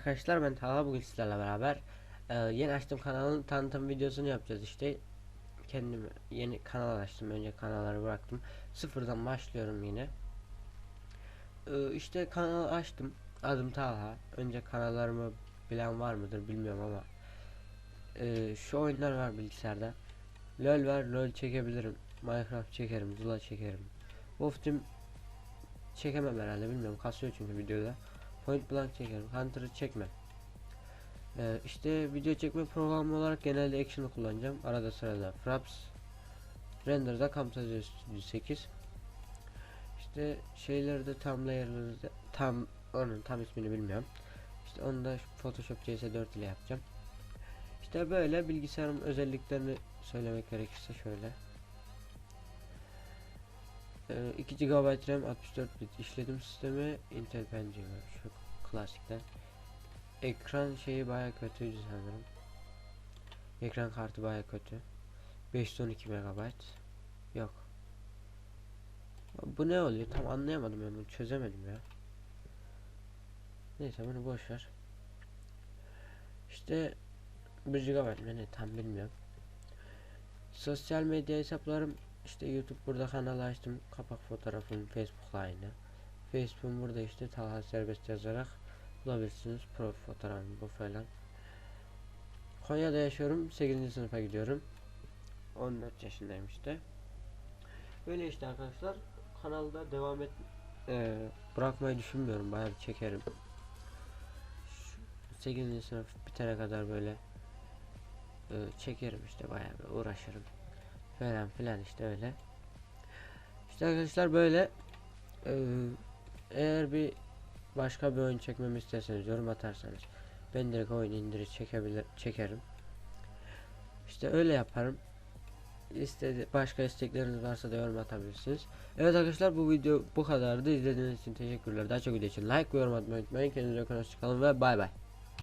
arkadaşlar ben Talha bugün sizlerle beraber e, yeni açtığım kanalın tanıtım videosunu yapacağız işte. Kendim yeni kanal açtım önce kanalları bıraktım. Sıfırdan başlıyorum yine. E, işte kanal açtım. Adım Talha. Önce kanallarımı bilen var mıdır bilmiyorum ama e, şu oyunlar var bilgisayarda. LoL var LoL çekebilirim. Minecraft çekerim Zula çekerim. Wolf Team çekemem herhalde bilmiyorum. Kasıyor çünkü videoda Point blank çekerim. Hunter'ı çekmem. Ee, işte video çekme programı olarak genelde Action'ı kullanacağım. Arada sırada Fraps. Render'da Camtasia Studio 8. İşte şeyleri de tam layer'ları tam onun tam ismini bilmiyorum. İşte onu da Photoshop CS4 ile yapacağım. İşte böyle bilgisayarın özelliklerini söylemek gerekirse şöyle. Ee, 2 GB RAM 64 bit işletim sistemi Intel Pentium şu klasikten. Ekran şeyi baya kötüydü sanırım. Ekran kartı baya kötü. 512 MB. Yok. Bu ne oluyor? Tam anlayamadım ben bunu çözemedim ya. Neyse bunu boş ver. İşte 1 GB ne tam bilmiyorum. Sosyal medya hesaplarım işte YouTube burada kanal açtım. Kapak fotoğrafım Facebook aynı. Facebook burada işte Talha Serbest yazarak bulabilirsiniz. Profil fotoğrafım bu falan. Konya'da yaşıyorum. 8. sınıfa gidiyorum. 14 yaşındayım işte. Böyle işte arkadaşlar. Kanalda devam et eee, bırakmayı düşünmüyorum. Bayağı bir çekerim. Şu 8. sınıf bitene kadar böyle eee, çekerim işte bayağı bir uğraşırım falan filan işte öyle. İşte arkadaşlar böyle eee, eğer bir başka bir oyun çekmemi isterseniz yorum atarsanız ben direkt oyun indirir çekebilir çekerim. İşte öyle yaparım. İstedi başka istekleriniz varsa da yorum atabilirsiniz. Evet arkadaşlar bu video bu kadardı. İzlediğiniz için teşekkürler. Daha çok video için like ve yorum atmayı unutmayın. Kendinize iyi bakın. Hoşçakalın ve bay bay.